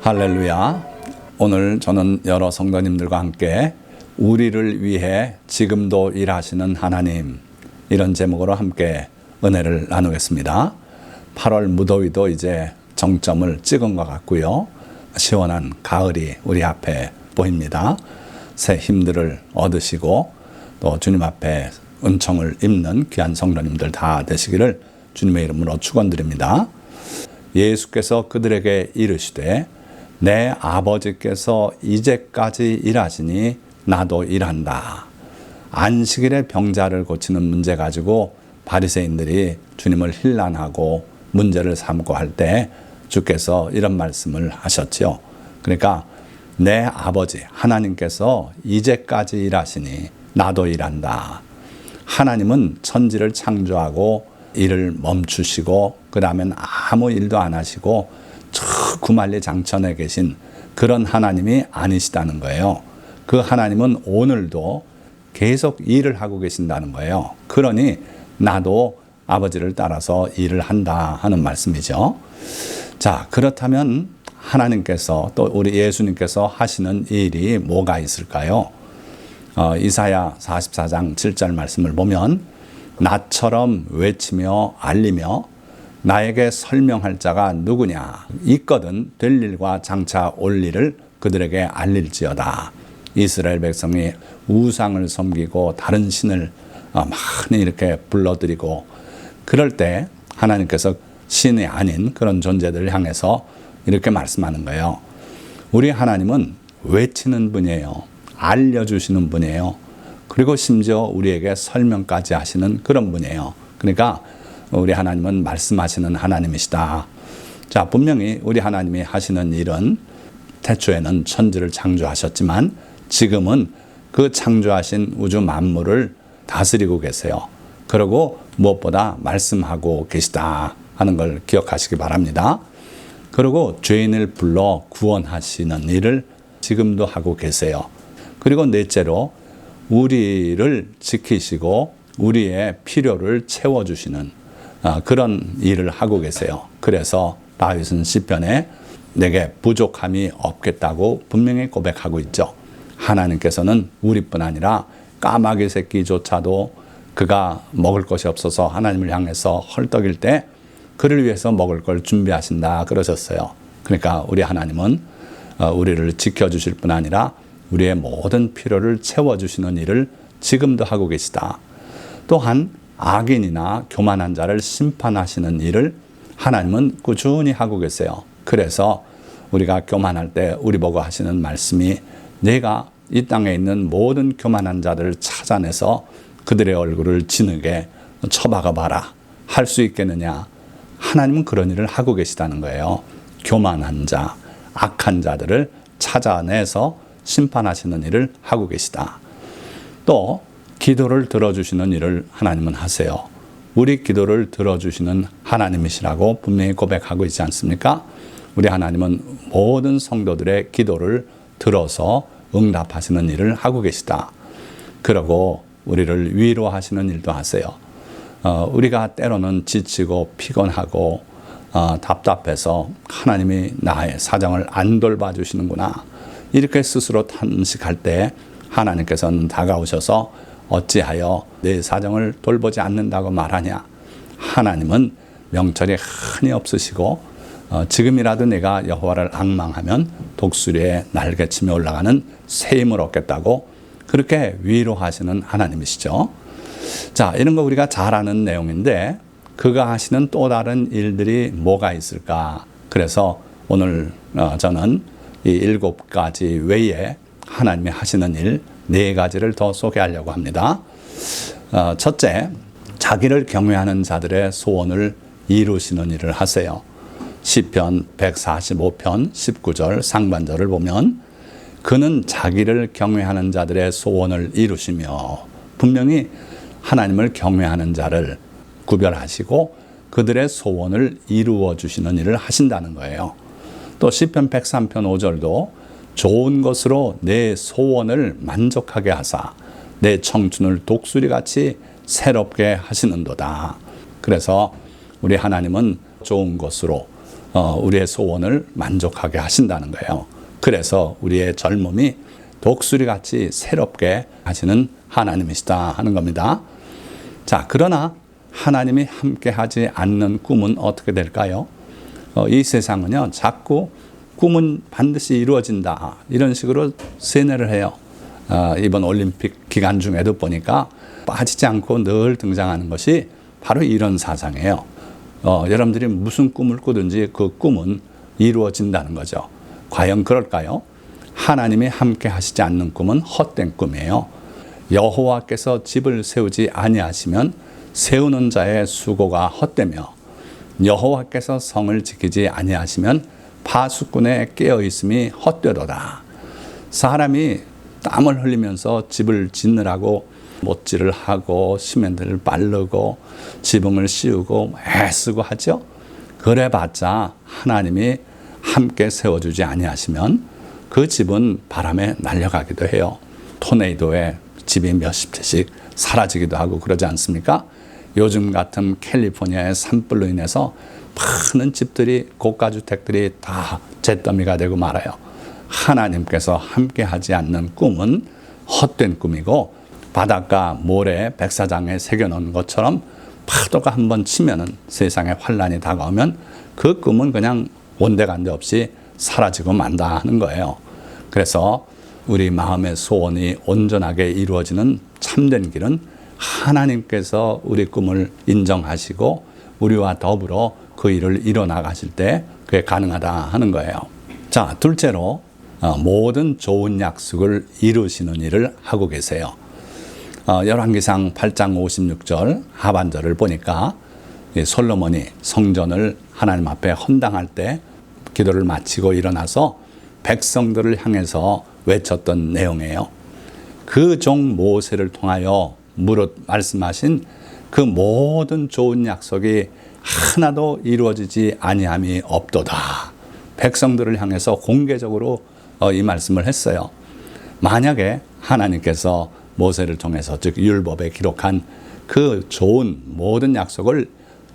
할렐루야. 오늘 저는 여러 성도님들과 함께 우리를 위해 지금도 일하시는 하나님 이런 제목으로 함께 은혜를 나누겠습니다. 8월 무더위도 이제 정점을 찍은 것 같고요. 시원한 가을이 우리 앞에 보입니다. 새 힘들을 얻으시고 또 주님 앞에 은총을 입는 귀한 성도님들 다 되시기를 주님의 이름으로 축원드립니다. 예수께서 그들에게 이르시되 내 아버지께서 이제까지 일하시니 나도 일한다. 안식일에 병자를 고치는 문제 가지고 바리새인들이 주님을 힐난하고 문제를 삼고 할 때 주께서 이런 말씀을 하셨지요. 그러니까 내 아버지 하나님께서 이제까지 일하시니 나도 일한다. 하나님은 천지를 창조하고 일을 멈추시고 그다음엔 아무 일도 안 하시고 저 구말리 장천에 계신 그런 하나님이 아니시다는 거예요. 그 하나님은 오늘도 계속 일을 하고 계신다는 거예요. 그러니 나도 아버지를 따라서 일을 한다 하는 말씀이죠. 자, 그렇다면 하나님께서 또 우리 예수님께서 하시는 일이 뭐가 있을까요? 어, 이사야 44장 7절 말씀을 보면 나처럼 외치며 알리며 나에게 설명할 자가 누구냐 있거든 될 일과 장차 올 일을 그들에게 알릴지어다 이스라엘 백성이 우상을 섬기고 다른 신을 어, 많이 이렇게 불러들이고 그럴 때 하나님께서 신이 아닌 그런 존재들을 향해서 이렇게 말씀하는 거예요. 우리 하나님은 외치는 분이에요. 알려주시는 분이에요. 그리고 심지어 우리에게 설명까지 하시는 그런 분이에요. 그러니까 우리 하나님은 말씀하시는 하나님이시다. 자, 분명히 우리 하나님이 하시는 일은 태초에는 천지를 창조하셨지만 지금은 그 창조하신 우주 만물을 다스리고 계세요. 그리고 무엇보다 말씀하고 계시다 하는 걸 기억하시기 바랍니다. 그리고 죄인을 불러 구원하시는 일을 지금도 하고 계세요. 그리고 넷째로 우리를 지키시고 우리의 필요를 채워주시는 아, 그런 일을 하고 계세요. 그래서 다윗은 시편에 내게 부족함이 없겠다고 분명히 고백하고 있죠. 하나님께서는 우리뿐 아니라 까마귀 새끼조차도 그가 먹을 것이 없어서 하나님을 향해서 헐떡일 때 그를 위해서 먹을 걸 준비하신다 그러셨어요. 그러니까 우리 하나님은 어, 우리를 지켜주실 뿐 아니라 우리의 모든 필요를 채워주시는 일을 지금도 하고 계시다. 또한 악인이나 교만한 자를 심판하시는 일을 하나님은 꾸준히 하고 계세요. 그래서 우리가 교만할 때 우리 보고 하시는 말씀이 내가 이 땅에 있는 모든 교만한 자들을 찾아내서 그들의 얼굴을 진흙에 쳐박아 봐라. 할 수 있겠느냐? 하나님은 그런 일을 하고 계시다는 거예요. 교만한 자, 악한 자들을 찾아내서 심판하시는 일을 하고 계시다. 또 기도를 들어주시는 일을 하나님은 하세요. 우리 기도를 들어주시는 하나님이시라고 분명히 고백하고 있지 않습니까? 우리 하나님은 모든 성도들의 기도를 들어서 응답하시는 일을 하고 계시다. 그러고 우리를 위로하시는 일도 하세요. 어, 우리가 때로는 지치고 피곤하고 어, 답답해서 하나님이 나의 사정을 안 돌봐주시는구나. 이렇게 스스로 탄식할 때 하나님께서는 다가오셔서 어찌하여 내 사정을 돌보지 않는다고 말하냐. 하나님은 명철이 흔히 없으시고 어, 지금이라도 내가 여호와를 악망하면 독수리에 날개치며 올라가는 새 힘을 얻겠다고 그렇게 위로하시는 하나님이시죠. 자, 이런 거 우리가 잘 아는 내용인데 그가 하시는 또 다른 일들이 뭐가 있을까? 그래서 오늘 어, 저는 이 일곱 가지 외에 하나님이 하시는 일 네 가지를 더 소개하려고 합니다. 어, 첫째, 자기를 경외하는 자들의 소원을 이루시는 일을 하세요. 시편 145편 19절 상반절을 보면 그는 자기를 경외하는 자들의 소원을 이루시며 분명히 하나님을 경외하는 자를 구별하시고 그들의 소원을 이루어 주시는 일을 하신다는 거예요. 또 시편 103편 5절도 좋은 것으로 내 소원을 만족하게 하사 내 청춘을 독수리 같이 새롭게 하시는도다. 그래서 우리 하나님은 좋은 것으로 어, 우리의 소원을 만족하게 하신다는 거예요. 그래서 우리의 젊음이 독수리 같이 새롭게 하시는 하나님이시다 하는 겁니다. 자, 그러나 하나님이 함께 하지 않는 꿈은 어떻게 될까요? 어, 이 세상은요, 자꾸 꿈은 반드시 이루어진다. 이런 식으로 세뇌를 해요. 어, 이번 올림픽 기간 중에도 보니까 빠지지 않고 늘 등장하는 것이 바로 이런 사상이에요. 어, 여러분들이 무슨 꿈을 꾸든지 그 꿈은 이루어진다는 거죠. 과연 그럴까요? 하나님이 함께 하시지 않는 꿈은 헛된 꿈이에요. 여호와께서 집을 세우지 아니하시면 세우는 자의 수고가 헛되며 여호와께서 성을 지키지 아니하시면 파수꾼의 깨어 있음이 헛되도다. 사람이 땀을 흘리면서 집을 짓느라고 못질을 하고 시멘트를 바르고 지붕을 씌우고 애쓰고 하죠. 그래봤자 하나님이 함께 세워주지 아니하시면 그 집은 바람에 날려가기도 해요. 토네이도에 집이 몇십 채씩 사라지기도 하고 그러지 않습니까? 요즘 같은 캘리포니아의 산불로 인해서 많은 집들이 고가 주택들이 다 잿더미가 되고 말아요. 하나님께서 함께 하지 않는 꿈은 헛된 꿈이고 바닷가 모래 백사장에 새겨 놓은 것처럼 파도가 한 번 치면은 세상에 환란이 다가오면 그 꿈은 그냥 온데간데 없이 사라지고 만다 하는 거예요. 그래서 우리 마음의 소원이 온전하게 이루어지는 참된 길은 하나님께서 우리 꿈을 인정하시고 우리와 더불어 그 일을 이뤄나가실 때 그게 가능하다 하는 거예요. 자, 둘째로 어, 모든 좋은 약속을 이루시는 일을 하고 계세요. 어, 열왕기상 8장 56절 하반절을 보니까 솔로몬이 성전을 하나님 앞에 헌당할 때 기도를 마치고 일어나서 백성들을 향해서 외쳤던 내용이에요. 그 종 모세를 통하여 무릇 말씀하신 그 모든 좋은 약속이 하나도 이루어지지 아니함이 없도다. 백성들을 향해서 공개적으로 어, 이 말씀을 했어요. 만약에 하나님께서 모세를 통해서 즉 율법에 기록한 그 좋은 모든 약속을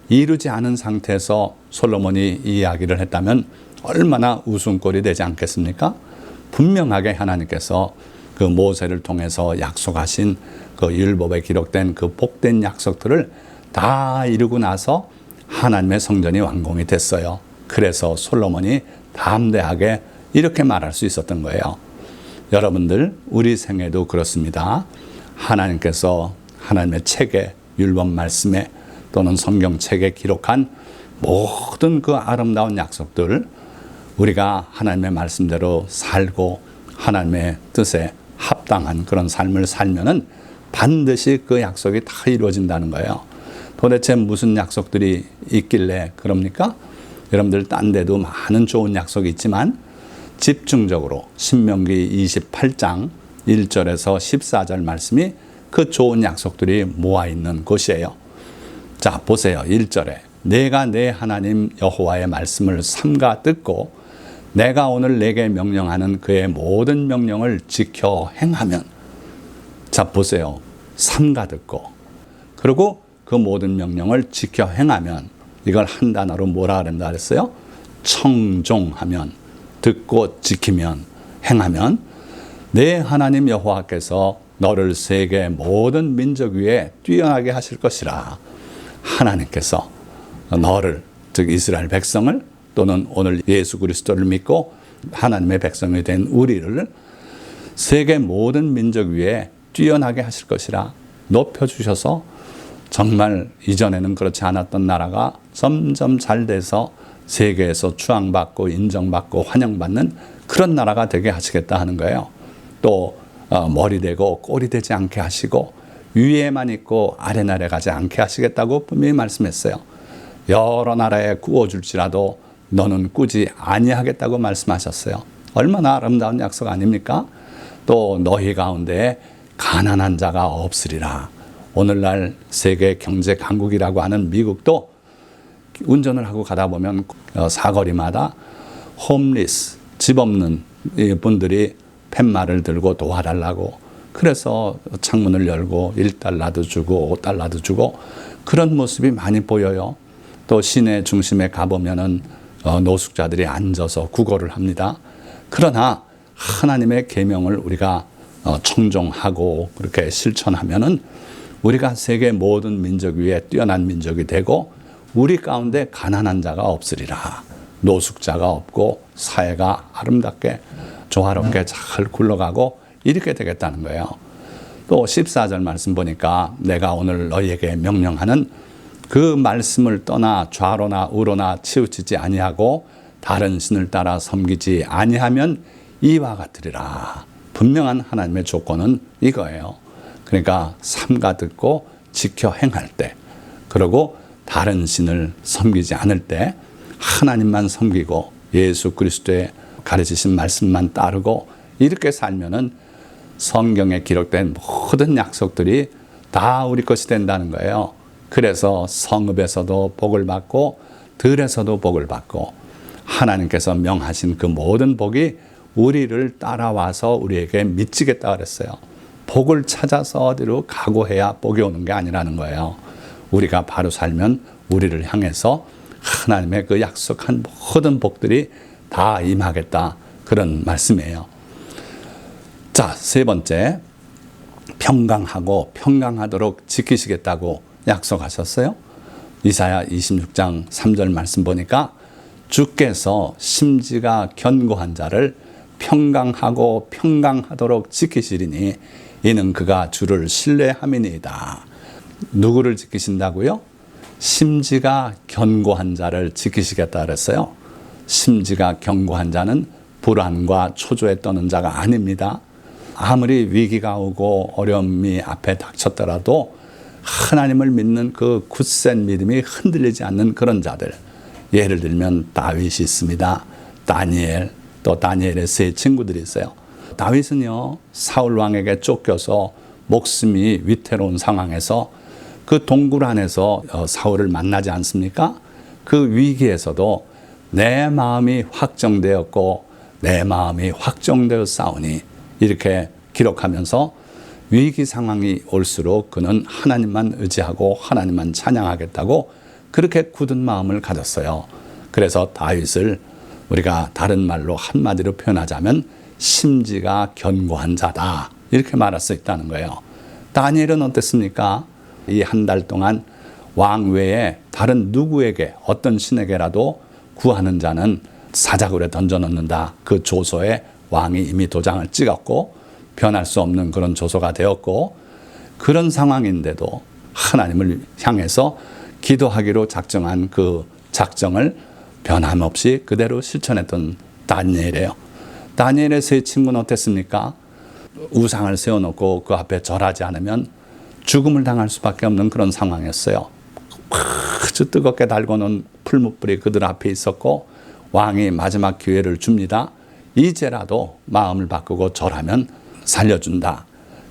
이루지 않은 상태에서 솔로몬이 이 이야기를 했다면 얼마나 웃음꼴이 되지 않겠습니까? 분명하게 하나님께서 그 모세를 통해서 약속하신 그 율법에 기록된 그 복된 약속들을 다 이루고 나서 하나님의 성전이 완공이 됐어요. 그래서 솔로몬이 담대하게 이렇게 말할 수 있었던 거예요. 여러분들, 우리 생에도 그렇습니다. 하나님께서 하나님의 책에, 율법 말씀에 또는 성경책에 기록한 모든 그 아름다운 약속들 우리가 하나님의 말씀대로 살고 하나님의 뜻에 합당한 그런 삶을 살면은 반드시 그 약속이 다 이루어진다는 거예요. 도대체 무슨 약속들이 있길래 그럽니까? 여러분들 딴 데도 많은 좋은 약속이 있지만 집중적으로 신명기 28장 1절에서 14절 말씀이 그 좋은 약속들이 모아 있는 곳이에요. 자, 보세요. 1절에 내가 내 하나님 여호와의 말씀을 삼가 듣고 내가 오늘 내게 명령하는 그의 모든 명령을 지켜 행하면 자, 보세요. 삼가 듣고 그리고 그 모든 명령을 지켜 행하면 이걸 한 단어로 뭐라 그런다 그랬어요? 청종하면 듣고 지키면 행하면 내 하나님 여호와께서 너를 세계 모든 민족 위에 뛰어나게 하실 것이라 하나님께서 너를 즉 이스라엘 백성을 또는 오늘 예수 그리스도를 믿고 하나님의 백성이 된 우리를 세계 모든 민족 위에 뛰어나게 하실 것이라 높여 주셔서 정말 이전에는 그렇지 않았던 나라가 점점 잘 돼서 세계에서 추앙받고 인정받고 환영받는 그런 나라가 되게 하시겠다 하는 거예요. 또 어, 머리 되고 꼬리 되지 않게 하시고 위에만 있고 아래 나라 가지 않게 하시겠다고 분명히 말씀했어요. 여러 나라에 구워줄지라도 너는 꾸지 아니하겠다고 말씀하셨어요. 얼마나 아름다운 약속 아닙니까? 또 너희 가운데 가난한 자가 없으리라. 오늘날 세계 경제 강국이라고 하는 미국도 운전을 하고 가다 보면 어, 사거리마다 홈리스 집 없는 분들이 팻말을 들고 도와달라고 그래서 창문을 열고 1달러도 주고 5달러도 주고 그런 모습이 많이 보여요. 또 시내 중심에 가보면은 어, 노숙자들이 앉아서 구걸을 합니다. 그러나 하나님의 계명을 우리가 어, 청종하고 그렇게 실천하면은 우리가 세계 모든 민족 위에 뛰어난 민족이 되고 우리 가운데 가난한 자가 없으리라. 노숙자가 없고 사회가 아름답게 조화롭게 잘 굴러가고 이렇게 되겠다는 거예요. 또 14절 말씀 보니까 내가 오늘 너희에게 명령하는 그 말씀을 떠나 좌로나 우로나 치우치지 아니하고 다른 신을 따라 섬기지 아니하면 이와 같으리라. 분명한 하나님의 조건은 이거예요. 그러니까 삼가 듣고 지켜 행할 때, 그리고 다른 신을 섬기지 않을 때 하나님만 섬기고 예수 그리스도의 가르치신 말씀만 따르고 이렇게 살면은 성경에 기록된 모든 약속들이 다 우리 것이 된다는 거예요. 그래서 성읍에서도 복을 받고 들에서도 복을 받고 하나님께서 명하신 그 모든 복이 우리를 따라와서 우리에게 미치겠다 그랬어요. 복을 찾아서 어디로 각오해야 복이 오는 게 아니라는 거예요. 우리가 바로 살면 우리를 향해서 하나님의 그 약속한 모든 복들이 다 임하겠다. 그런 말씀이에요. 자, 세 번째. 평강하고 평강하도록 지키시겠다고 약속하셨어요. 이사야 26장 3절 말씀 보니까 주께서 심지가 견고한 자를 평강하고 평강하도록 지키시리니 이는 그가 주를 신뢰함이니이다. 누구를 지키신다고요? 심지가 견고한 자를 지키시겠다 그랬어요. 심지가 견고한 자는 불안과 초조에 떠는 자가 아닙니다. 아무리 위기가 오고 어려움이 앞에 닥쳤더라도 하나님을 믿는 그 굳센 믿음이 흔들리지 않는 그런 자들. 예를 들면 다윗이 있습니다. 다니엘, 또 다니엘의 세 친구들이 있어요. 다윗은요, 사울 왕에게 쫓겨서 목숨이 위태로운 상황에서 그 동굴 안에서 어, 사울을 만나지 않습니까? 그 위기에서도 내 마음이 확정되었고 내 마음이 확정되어 싸우니 이렇게 기록하면서 위기 상황이 올수록 그는 하나님만 의지하고 하나님만 찬양하겠다고 그렇게 굳은 마음을 가졌어요. 그래서 다윗을 우리가 다른 말로 한마디로 표현하자면 심지가 견고한 자다. 이렇게 말할 수 있다는 거예요. 다니엘은 어땠습니까? 이 한 달 동안 왕 외에 다른 누구에게 어떤 신에게라도 구하는 자는 사자굴에 던져놓는다. 그 조서에 왕이 이미 도장을 찍었고 변할 수 없는 그런 조서가 되었고 그런 상황인데도 하나님을 향해서 기도하기로 작정한 그 작정을 변함없이 그대로 실천했던 다니엘이에요. 다니엘의 세 친구는 어땠습니까? 우상을 세워놓고 그 앞에 절하지 않으면 죽음을 당할 수밖에 없는 그런 상황이었어요. 아주 뜨겁게 달궈놓은 풀무불이 그들 앞에 있었고 왕이 마지막 기회를 줍니다. 이제라도 마음을 바꾸고 절하면 살려준다.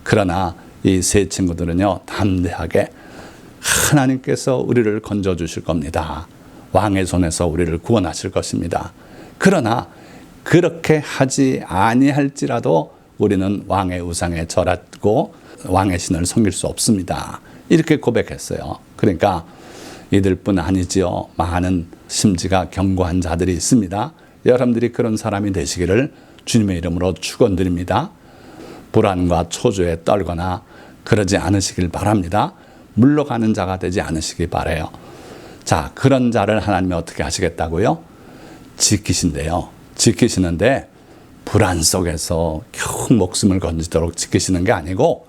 그러나 이 세 친구들은요, 담대하게 하나님께서 우리를 건져 주실 겁니다. 왕의 손에서 우리를 구원하실 것입니다. 그러나 그렇게 하지 아니할지라도 우리는 왕의 우상에 절하고 왕의 신을 섬길 수 없습니다. 이렇게 고백했어요. 그러니까 이들뿐 아니지요. 많은 심지가 견고한 자들이 있습니다. 여러분들이 그런 사람이 되시기를 주님의 이름으로 축원드립니다. 불안과 초조에 떨거나 그러지 않으시길 바랍니다. 물러가는 자가 되지 않으시기 바래요. 자, 그런 자를 하나님이 어떻게 하시겠다고요? 지키신대요. 지키시는데 불안 속에서 겨우 목숨을 건지도록 지키시는 게 아니고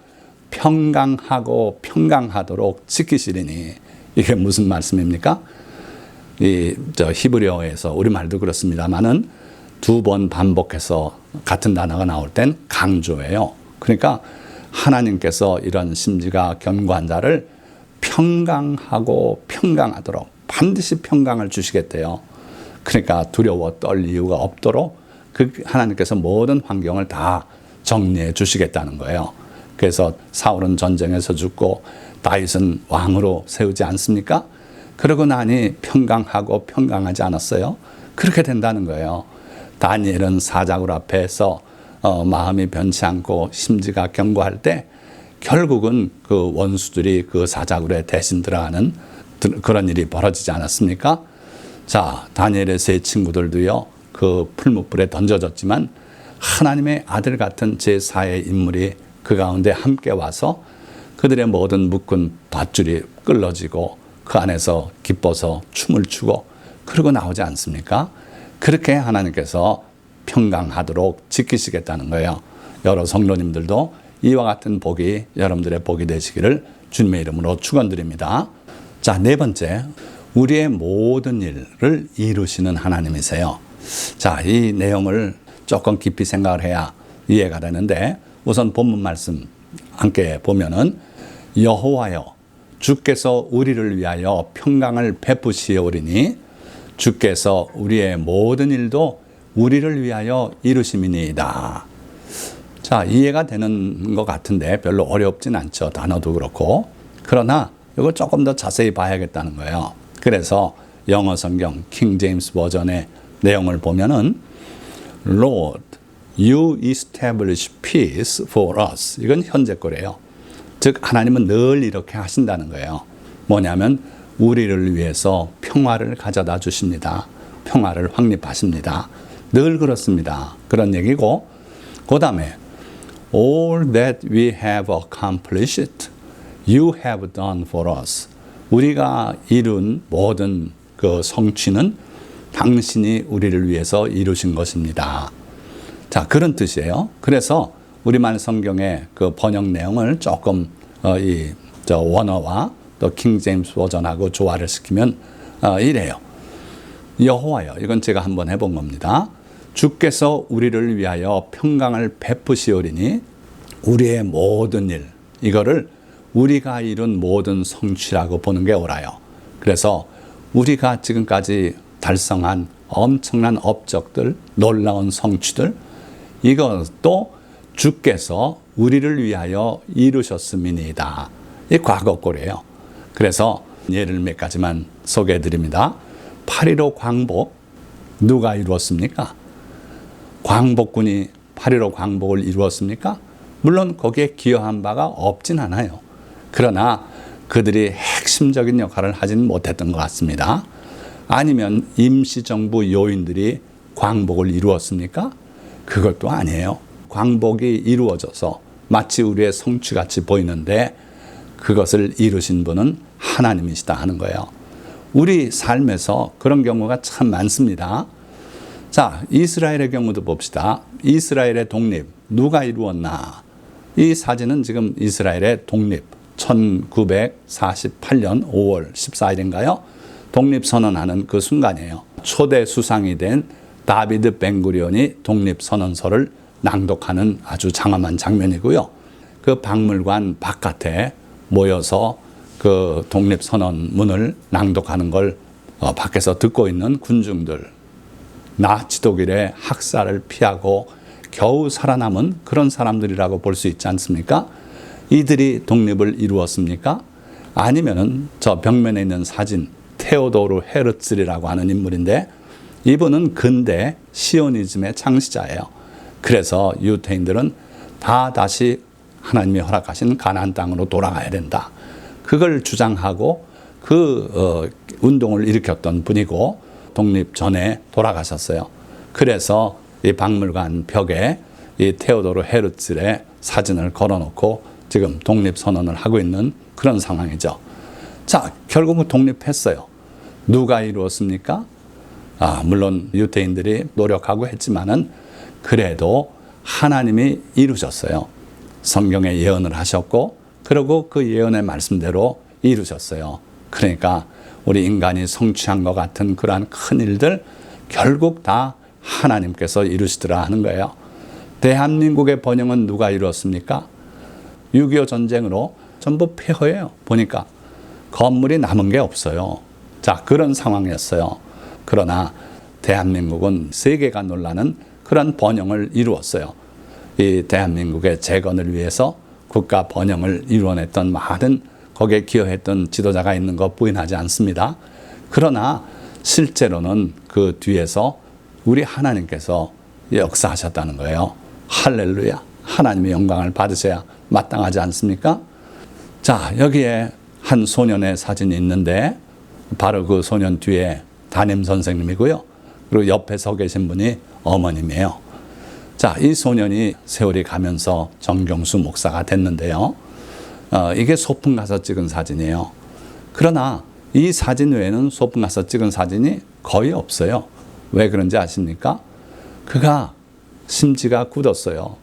평강하고 평강하도록 지키시리니 이게 무슨 말씀입니까? 이 저 히브리어에서 우리 말도 그렇습니다만은 두 번 반복해서 같은 단어가 나올 땐 강조예요. 그러니까 하나님께서 이런 심지가 견고한 자를 평강하고 평강하도록 반드시 평강을 주시겠대요. 그러니까 두려워 떨 이유가 없도록 그 하나님께서 모든 환경을 다 정리해 주시겠다는 거예요. 그래서 사울은 전쟁에서 죽고 다윗은 왕으로 세우지 않습니까? 그러고 나니 평강하고 평강하지 않았어요. 그렇게 된다는 거예요. 다니엘은 사자굴 앞에서 어, 마음이 변치 않고 심지가 견고할 때 결국은 그 원수들이 그 사자굴에 대신 들어가는 그런 일이 벌어지지 않았습니까? 자, 다니엘의 세 친구들도요, 그 풀무불에 던져졌지만 하나님의 아들 같은 제4의 인물이 그 가운데 함께 와서 그들의 모든 묶은 밧줄이 끌어지고 그 안에서 기뻐서 춤을 추고 그러고 나오지 않습니까? 그렇게 하나님께서 평강하도록 지키시겠다는 거예요. 여러 성도님들도 이와 같은 복이 여러분들의 복이 되시기를 주님의 이름으로 축원드립니다. 자, 네 번째. 우리의 모든 일을 이루시는 하나님이세요. 자, 이 내용을 조금 깊이 생각을 해야 이해가 되는데 우선 본문 말씀 함께 보면은 여호와여 주께서 우리를 위하여 평강을 베푸시오리니 주께서 우리의 모든 일도 우리를 위하여 이루심이니이다. 자, 이해가 되는 것 같은데 별로 어렵진 않죠. 단어도 그렇고. 그러나 이걸 조금 더 자세히 봐야겠다는 거예요. 그래서 영어 성경 킹 제임스 버전의 내용을 보면은 Lord, you establish peace for us. 이건 현재 거래요. 즉 하나님은 늘 이렇게 하신다는 거예요. 뭐냐면 우리를 위해서 평화를 가져다 주십니다. 평화를 확립하십니다. 늘 그렇습니다. 그런 얘기고 그다음에 all that we have accomplished you have done for us. 우리가 이룬 모든 그 성취는 당신이 우리를 위해서 이루신 것입니다. 자, 그런 뜻이에요. 그래서 우리말 성경의 그 번역 내용을 조금 어, 이저 원어와 또 킹제임스 버전하고 조화를 시키면 어, 이래요. 여호와여, 이건 제가 한번 해본 겁니다. 주께서 우리를 위하여 평강을 베푸시오리니 우리의 모든 일 이거를 우리가 이룬 모든 성취라고 보는 게 옳아요. 그래서 우리가 지금까지 달성한 엄청난 업적들, 놀라운 성취들 이것도 주께서 우리를 위하여 이루셨음이니이다. 이 과거 꼴이에요. 그래서 예를 몇 가지만 소개해 드립니다. 8.15 광복 누가 이루었습니까? 광복군이 8.15 광복을 이루었습니까? 물론 거기에 기여한 바가 없진 않아요. 그러나 그들이 핵심적인 역할을 하지는 못했던 것 같습니다. 아니면 임시정부 요인들이 광복을 이루었습니까? 그것도 아니에요. 광복이 이루어져서 마치 우리의 성취같이 보이는데 그것을 이루신 분은 하나님이시다 하는 거예요. 우리 삶에서 그런 경우가 참 많습니다. 자, 이스라엘의 경우도 봅시다. 이스라엘의 독립, 누가 이루었나? 이 사진은 지금 이스라엘의 독립, 1948년 5월 14일인가요? 독립선언하는 그 순간이에요. 초대 수상이 된 다비드 벤구리온이 독립선언서를 낭독하는 아주 장엄한 장면이고요. 그 박물관 바깥에 모여서 그 독립선언문을 낭독하는 걸 어, 밖에서 듣고 있는 군중들, 나치 독일의 학살을 피하고 겨우 살아남은 그런 사람들이라고 볼 수 있지 않습니까? 이들이 독립을 이루었습니까? 아니면은 저 벽면에 있는 사진 테오도르 헤르츠리라고 하는 인물인데 이분은 근대 시오니즘의 창시자예요. 그래서 유태인들은 다 다시 하나님이 허락하신 가나안 땅으로 돌아가야 된다. 그걸 주장하고 그 어, 운동을 일으켰던 분이고 독립 전에 돌아가셨어요. 그래서 이 박물관 벽에 이 테오도르 헤르츠의 사진을 걸어놓고 지금 독립 선언을 하고 있는 그런 상황이죠. 자, 결국은 독립했어요. 누가 이루었습니까? 아, 물론 유태인들이 노력하고 했지만은 그래도 하나님이 이루셨어요. 성경에 예언을 하셨고, 그리고 그 예언의 말씀대로 이루셨어요. 그러니까 우리 인간이 성취한 것 같은 그러한 큰 일들 결국 다 하나님께서 이루시더라 하는 거예요. 대한민국의 번영은 누가 이루었습니까? 6.25 전쟁으로 전부 폐허예요. 보니까 건물이 남은 게 없어요. 자, 그런 상황이었어요. 그러나 대한민국은 세계가 놀라는 그런 번영을 이루었어요. 이 대한민국의 재건을 위해서 국가 번영을 이루어냈던 많은 거기에 기여했던 지도자가 있는 것 부인하지 않습니다. 그러나 실제로는 그 뒤에서 우리 하나님께서 역사하셨다는 거예요. 할렐루야. 하나님의 영광을 받으셔야 마땅하지 않습니까? 자, 여기에 한 소년의 사진이 있는데 바로 그 소년 뒤에 담임 선생님이고요. 그리고 옆에 서 계신 분이 어머님이에요. 자, 이 소년이 세월이 가면서 정경수 목사가 됐는데요. 어, 이게 소풍 가서 찍은 사진이에요. 그러나 이 사진 외에는 소풍 가서 찍은 사진이 거의 없어요. 왜 그런지 아십니까? 그가 심지가 굳었어요.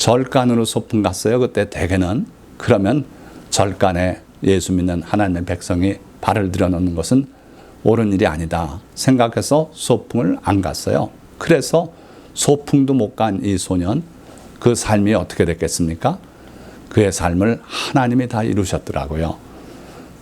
절간으로 소풍 갔어요. 그때 대개는 그러면 절간에 예수 믿는 하나님의 백성이 발을 들여놓는 것은 옳은 일이 아니다 생각해서 소풍을 안 갔어요. 그래서 소풍도 못 간 이 소년 그 삶이 어떻게 됐겠습니까? 그의 삶을 하나님이 다 이루셨더라고요.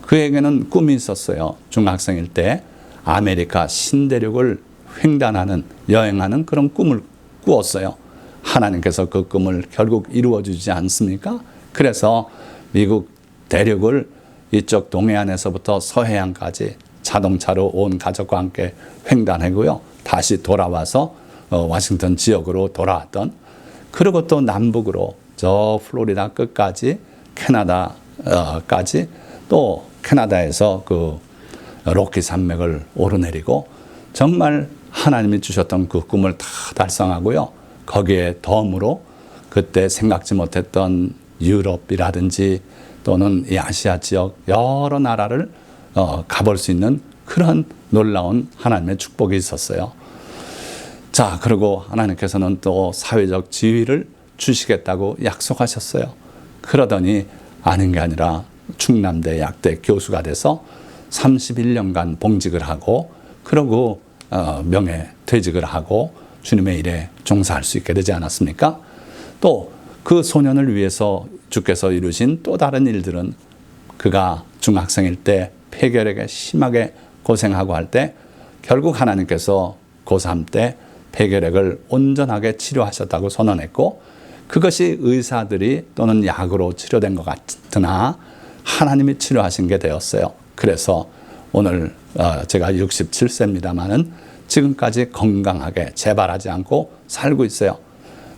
그에게는 꿈이 있었어요. 중학생일 때 아메리카 신대륙을 횡단하는 여행하는 그런 꿈을 꾸었어요. 하나님께서 그 꿈을 결국 이루어 주지 않습니까? 그래서 미국 대륙을 이쪽 동해안에서부터 서해안까지 자동차로 온 가족과 함께 횡단하고요. 다시 돌아와서 어, 와싱턴 지역으로 돌아왔던 그리고 또 남북으로 저 플로리다 끝까지 캐나다까지 또 캐나다에서 그 로키 산맥을 오르내리고 정말 하나님이 주셨던 그 꿈을 다 달성하고요. 거기에 덤으로 그때 생각지 못했던 유럽이라든지 또는 이 아시아 지역 여러 나라를 어, 가볼 수 있는 그런 놀라운 하나님의 축복이 있었어요. 자, 그리고 하나님께서는 또 사회적 지위를 주시겠다고 약속하셨어요. 그러더니 아닌 게 아니라 충남대 약대 교수가 돼서 31년간 봉직을 하고 그러고 어, 명예 퇴직을 하고 주님의 일에 종사할 수 있게 되지 않았습니까? 또 그 소년을 위해서 주께서 이루신 또 다른 일들은 그가 중학생일 때 폐결핵에 심하게 고생하고 할 때 결국 하나님께서 고3 때 폐결핵을 온전하게 치료하셨다고 선언했고 그것이 의사들이 또는 약으로 치료된 것 같으나 하나님이 치료하신 게 되었어요. 그래서 오늘 어, 제가 67세입니다만은 지금까지 건강하게 재발하지 않고 살고 있어요.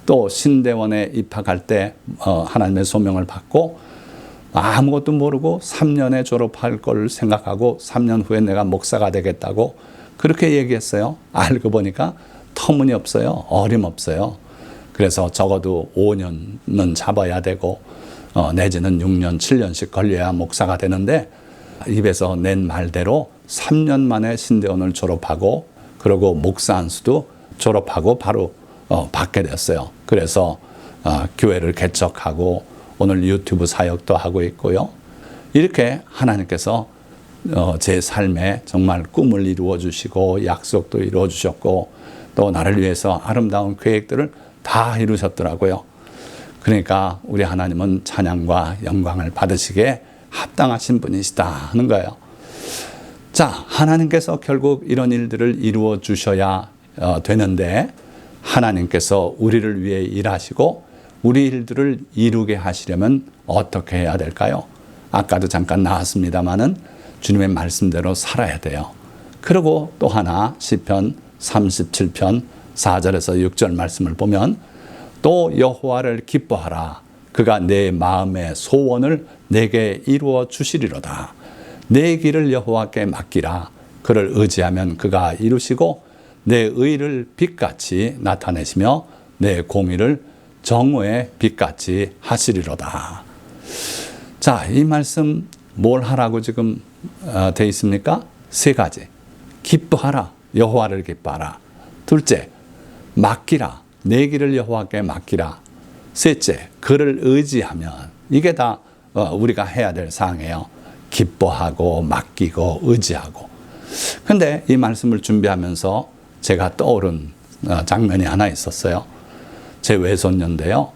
또 신대원에 입학할 때 어, 하나님의 소명을 받고 아무것도 모르고 3년에 졸업할 걸 생각하고 3년 후에 내가 목사가 되겠다고 그렇게 얘기했어요. 알고 보니까 터무니없어요. 어림없어요. 그래서 적어도 5년은 잡아야 되고 어, 내지는 6년, 7년씩 걸려야 목사가 되는데 입에서 낸 말대로 3년 만에 신대원을 졸업하고 그리고 목사 안수도 졸업하고 바로 어, 받게 됐어요. 그래서 어, 교회를 개척하고 오늘 유튜브 사역도 하고 있고요. 이렇게 하나님께서 어, 제 삶에 정말 꿈을 이루어 주시고 약속도 이루어 주셨고 또 나를 위해서 아름다운 계획들을 다 이루셨더라고요. 그러니까 우리 하나님은 찬양과 영광을 받으시기에 합당하신 분이시다 하는 거예요. 자, 하나님께서 결국 이런 일들을 이루어 주셔야 어, 되는데 하나님께서 우리를 위해 일하시고 우리 일들을 이루게 하시려면 어떻게 해야 될까요? 아까도 잠깐 나왔습니다마는 주님의 말씀대로 살아야 돼요. 그리고 또 하나 시편 37편 4절에서 6절 말씀을 보면 또 여호와를 기뻐하라 그가 내 마음의 소원을 내게 이루어 주시리로다 내 길을 여호와께 맡기라 그를 의지하면 그가 이루시고 내 의를 빛같이 나타내시며 내 공의를 정오의 빛같이 하시리로다. 자, 이 말씀 뭘 하라고 지금 어, 돼 있습니까? 세 가지. 기뻐하라. 여호와를 기뻐하라. 둘째, 맡기라. 내 길을 여호와께 맡기라. 셋째, 그를 의지하면 이게 다 어, 우리가 해야 될 사항이에요. 기뻐하고 맡기고 의지하고. 근데 이 말씀을 준비하면서 제가 떠오른 어, 장면이 하나 있었어요. 제 외손녀인데요.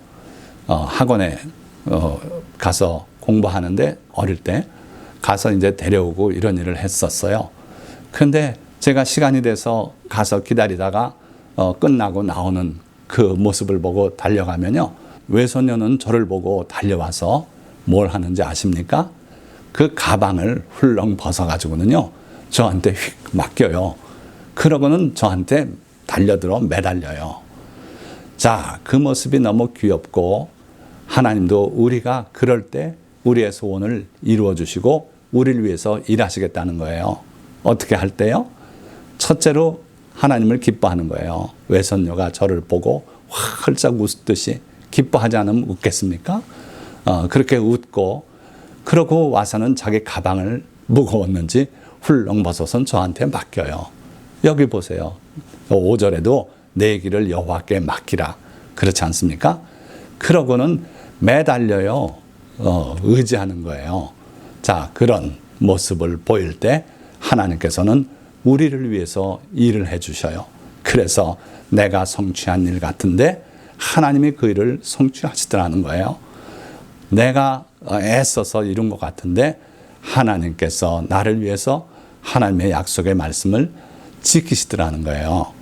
어, 학원에 어, 가서 공부하는데 어릴 때 가서 이제 데려오고 이런 일을 했었어요. 근데 제가 시간이 돼서 가서 기다리다가 어, 끝나고 나오는 그 모습을 보고 달려가면요. 외손녀는 저를 보고 달려와서 뭘 하는지 아십니까? 그 가방을 훌렁 벗어가지고는요. 저한테 휙 맡겨요. 그러고는 저한테 달려들어 매달려요. 자, 그 모습이 너무 귀엽고 하나님도 우리가 그럴 때 우리의 소원을 이루어 주시고 우리를 위해서 일하시겠다는 거예요. 어떻게 할 때요? 첫째로 하나님을 기뻐하는 거예요. 외손녀가 저를 보고 활짝 웃듯이 기뻐하지 않으면 웃겠습니까? 어, 그렇게 웃고 그러고 와서는 자기 가방을 무거웠는지 훌렁 벗어선 저한테 맡겨요. 여기 보세요. 5절에도 내 길을 여호와께 맡기라. 그렇지 않습니까? 그러고는 매달려요. 어, 의지하는 거예요. 자, 그런 모습을 보일 때 하나님께서는 우리를 위해서 일을 해 주셔요. 그래서 내가 성취한 일 같은데 하나님이 그 일을 성취하시더라는 거예요. 내가 애써서 이룬 것 같은데 하나님께서 나를 위해서 하나님의 약속의 말씀을 지키시더라는 거예요.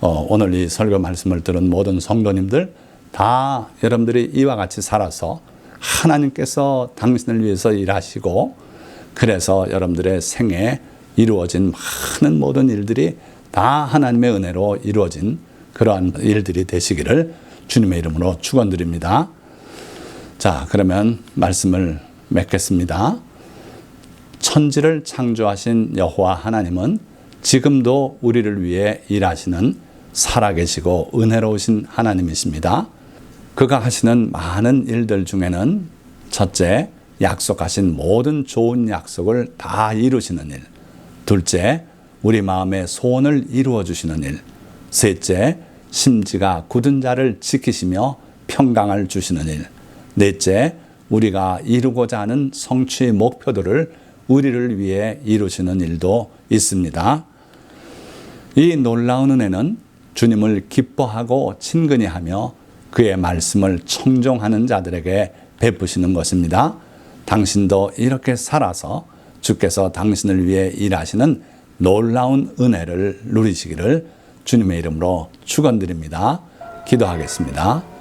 어, 오늘 이 설교 말씀을 들은 모든 성도님들 다 여러분들이 이와 같이 살아서 하나님께서 당신을 위해서 일하시고 그래서 여러분들의 생에 이루어진 많은 모든 일들이 다 하나님의 은혜로 이루어진 그러한 일들이 되시기를 주님의 이름으로 축원드립니다. 자, 그러면 말씀을 맺겠습니다. 천지를 창조하신 여호와 하나님은 지금도 우리를 위해 일하시는 살아계시고 은혜로우신 하나님이십니다. 그가 하시는 많은 일들 중에는 첫째, 약속하신 모든 좋은 약속을 다 이루시는 일. 둘째, 우리 마음의 소원을 이루어 주시는 일. 셋째, 심지가 굳은 자를 지키시며 평강을 주시는 일. 넷째, 우리가 이루고자 하는 성취의 목표들을 우리를 위해 이루시는 일도 있습니다. 이 놀라운 은혜는 주님을 기뻐하고 친근히 하며 그의 말씀을 청종하는 자들에게 베푸시는 것입니다. 당신도 이렇게 살아서 주께서 당신을 위해 일하시는 놀라운 은혜를 누리시기를 주님의 이름으로 축원드립니다. 기도하겠습니다.